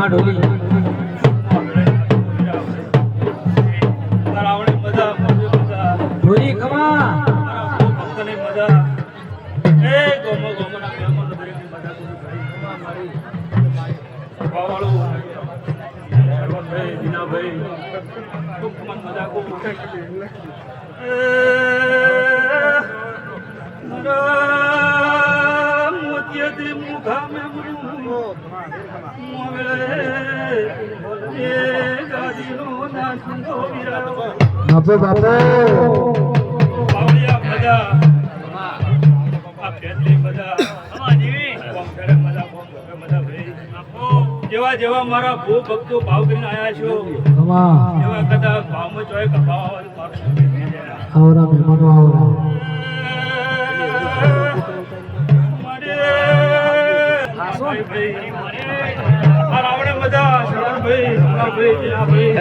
માં ઢોલી ભૂરી કમા ભક્તને મજા એ ગોમો ગોમના મજા કોઈ ભાઈ મજા કો બાપુ બાપુ. બાવળિયા આ જેવા જેવા મારા ભૂ ભક્તો ભાવ કરીને આયા છો એવા કદાચ ભાવમાં ચોય કે ભાવ આવે તો મારું આવરા મહેમાનો આવરા. ભાઈ ભાઈ આ રાવણે મજા જીનાભાઈ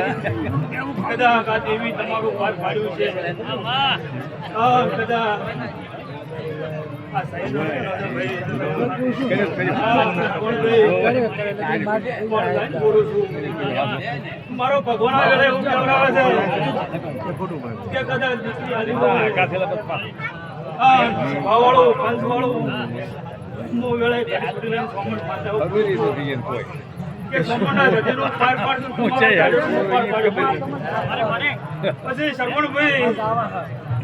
કદાચ આ દેવી તમારું પાર પાડ્યું છે. કદાચ આ સાઈડનો ભાઈ મારો ભગવાન આગળ એવું કહેવડાવે છે કે કદાચ દીકરી વાળું પંચ હા, ભાવવાળું, પંચવાળું, હું વેળે દીકરીને પછી શરવણભાઈ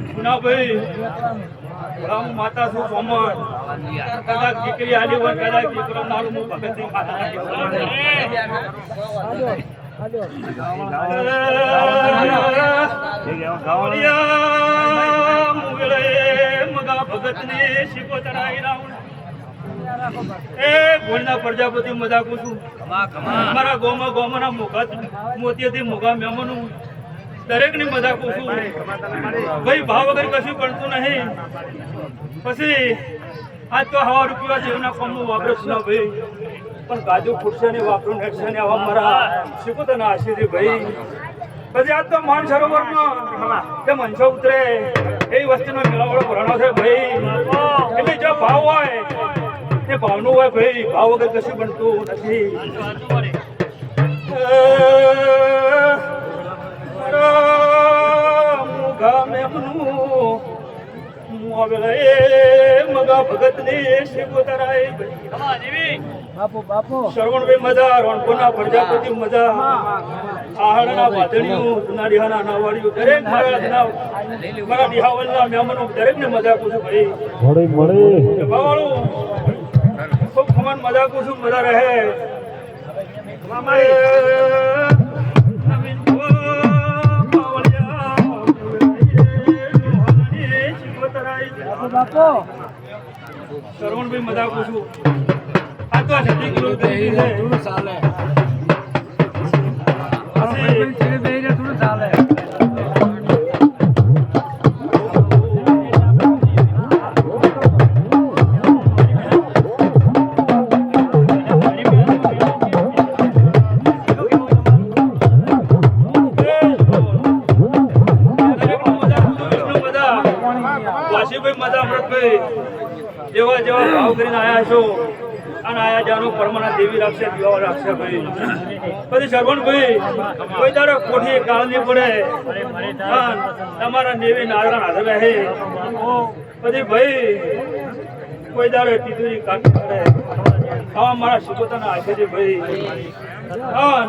ગુનાભાઈ હું માતા છું સોમણ કદાચ દીકરી આલી હોય કદાચ દીકરો મારું હું ભગતની માતા પ્રજાપતિ મજાકું છું મારા ગોમાં ગોમાના મુખા મોતીથી મુખા મેમનું દરેકની મજાકું છું ભાઈ ભાવ વગર કશું પડતું નહીં. પછી આજ તો હવા રૂપિયા જેવના કોમનું વાપરશું ના ભાઈ પણ ગાજુ ફૂટશે ને વાપરું નેટશે ને આવા મારા શીખો તને આશીર્વાદ ભાઈ. પછી આજ તો માન સરોવરમાં કે મનસો ઉતરે એ વસ્તીનો મેળાવડો ભરણો છે ભાઈ. એટલે જો ભાવ હોય એ ભાવનું હોય ભાઈ ભાવ વગર કશું બનતું નથી. મુગા મેમનું મુઆવેલા એ મગા ભગતની શિકોતરાય બાપુ બાપુ. શ્રવણભાઈ મજા રણપુરના પ્રજાપતિ મજા. આહારના વાદળિયું જૂના ડિહાના નાવાડિયું દરેક મારા મારા ડિહાવલના મહેમાનો દરેકને મજા છું ભાઈ. મળી મળી. ખમણ મજા કુસુમ મજા રહે. શિકોતરાય. બાપુ શ્રવણભાઈ મજા પૂછું. આ તો છઠ્ઠી કિલો ચાલે મજા અમૃતભાઈ, જેવા જેવા ભાવ કરીને આયા છો. અને આયા જાનો પરમાના દેવી રાખશે દીવા રાખશે ભાઈ. પછી શરવણભાઈ, કોઈ તારો કોઠી કાળ નહીં પડે. તમારા દેવી નારાયણ હાજર રહે પછી ભાઈ, કોઈ દાડે તિજોરી કાઢી પડે. આવા મારા સુગોતાના છે ભાઈ. હા.